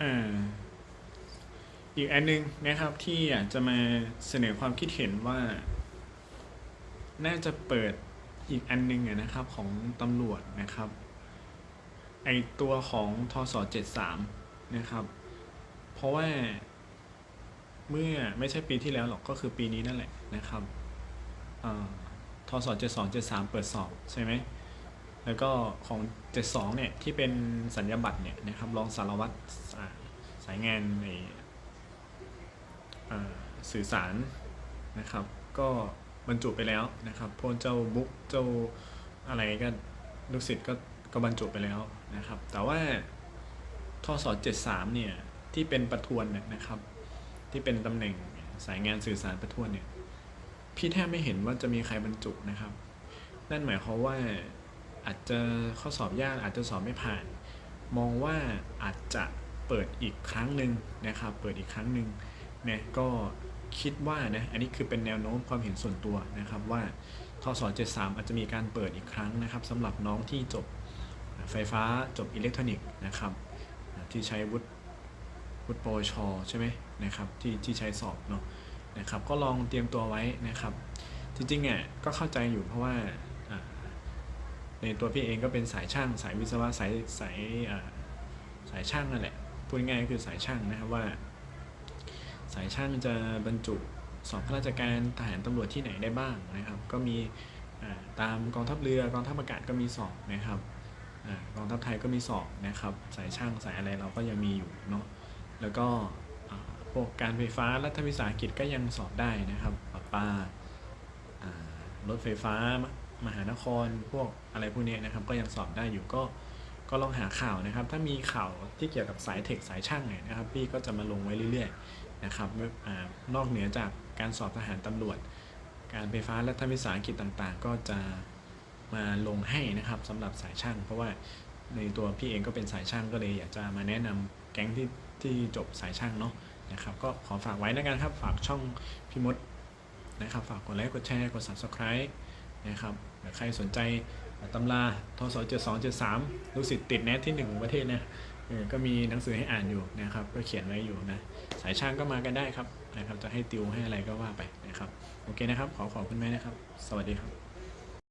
อ่าอีกอันหนึงนะครับที่อยากจะมาเสนอความคิดเห็นว่า น่าจะเปิดอีกอันหนึงนะครับของตำรวจนะครับไอตัวของทศ73นะครับ เพราะว่าเมื่อไม่ใช่ปีที่แล้วหรอกก็คือปีนี้นั่นแหละนะครับอ่าทศ72 73 เปิดสอบใช่ไหม แล้วก็ของ 72 เนี่ย ที่เป็นสัญญาบัตรเนี่ยนะครับรองสารวัตรสายงานในสื่อสารนะครับ ก็บรรจุไปแล้วนะครับพวกเจ้าบุ๊กเจ้าอะไรก็ลูกศิษย์ก็ก็บรรจุไปแล้วนะครับ แต่ว่าทศ73 เนี่ย ที่เป็นประทวนเนี่ยนะครับ ที่เป็นตำแหน่งสายงานสื่อสารประทวนเนี่ย พี่แทบไม่เห็นว่าจะมีใครบรรจุนะครับ นั่นหมายความว่า อาจจะข้อสอบยากอาจจะสอบไม่ผ่าน มองว่าอาจจะเปิดอีกครั้งหนึ่งนะครับ เปิดอีกครั้งหนึ่งนะก็คิดว่านะอันนี้คือเป็นแนวโน้มความเห็นส่วนตัวนะครับว่าทศ73 อาจจะมีการเปิดอีกครั้งนะครับสำหรับน้องที่จบไฟฟ้าจบอิเล็กทรอนิกส์นะครับ ที่ใช้วุฒิวุฒิปวชใช่ไหมนะครับที่ที่ใช้สอบเนาะนะครับ ก็ลองเตรียมตัวไว้นะครับ จริงๆอะก็เข้าใจอยู่เพราะว่าอ่า ในตัวพี่เองก็เป็นสายช่าง สายวิศวะสายสายสายช่างนั่นแหละพูดง่ายๆก็คือสายช่างนะครับว่า สายช่างจะบรรจุสอบข้าราชการทหารตำรวจที่ไหนได้บ้างนะครับ ก็มีตามกองทัพเรือกองทัพอากาศก็มีสอบนะครับกองทัพไทยก็มีสอบนะครับ สายช่างสายอะไรเราก็ยังมีอยู่เนาะแล้วก็พวกการไฟฟ้ารัฐวิสาหกิจก็ยังสอบได้นะครับปะปารถไฟฟ้า มหานครพวกอะไรพวกเนี้ยนะครับ ก็ยังสอบได้อยู่ก็ก็ลองหาข่าวนะครับ ถ้ามีข่าวที่เกี่ยวกับสายเทคสายช่างเนี่ยนะครับ พี่ก็จะมาลงไว้เรื่อยๆนะครับอนอกเหนือจากการสอบทหารตำรวจ การไฟฟ้าและทวิสาหกิจต่างๆ ก็จะมาลงให้นะครับสำหรับสายช่าง เพราะว่าในตัวพี่เองก็เป็นสายช่างก็เลยอยากจะมาแนะนำแก๊งที่ที่จบสายช่างเนาะนะครับ ก็ขอฝากไว้แล้วกันครับฝากช่องพี่มดนะครับ ฝากกดไลค์กดแชร์กด subscribe นะครับใครสนใจตำราทศเจ็ดสองเจสามลูกศิษย์ติดแนทที่หนึ่งของประเทศนะก็มีหนังสือให้อ่านอยู่นะครับ ก็เขียนไว้อยู่นะ สายช่างก็มากันได้ครับนะครับ จะให้ติวให้อะไรก็ว่าไปนะครับ โอเคนะครับ ขอขอบคุณแม่นะครับ สวัสดีครับ